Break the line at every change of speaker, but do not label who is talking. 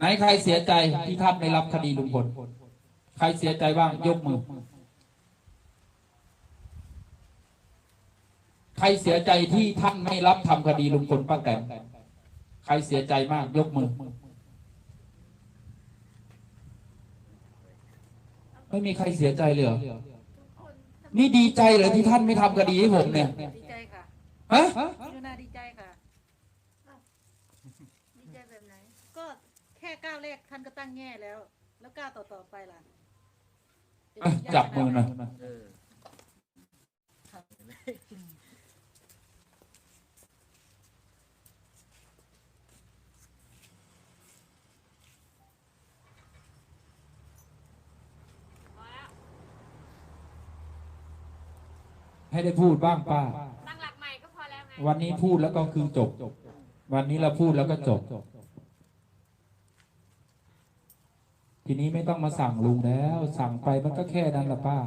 ไหนใครเสียใจที่ท่านไม่รับคดีลุงพลใครเสียใจบ้างยกมือ ใครเสียใจที่ท่านไม่รับทำคดีลุงพลป้าแตนใครเสียใจมากยกมือ ไม่มีใครเสียใจเลยเหรอนี่ดีใจเหรอที่ท่านไม่ทำคดีให้ผมเนี่ย
ดีใจค่ะ
ฮะ
พี่นุนาดีใจค่ะ
ดีใจแบบไหน
ก็ แค่ก้าวแรกท่านก็ตั้งแง่แล้ว แล้วก้าวต่อๆไปล่ะ
อะจับมือหน่อย
เออ
ให้ได้พูดบ้างป้า
ตั้งหลักใหม่ก็พอแล้วไง
วันนี้พูดแล้วก็คือจบ วันนี้เราพูดแล้วก็จบ ทีนี้ไม่ต้องมาสั่งลุงแล้ว สั่งไปมันก็แค่นั้นละป้า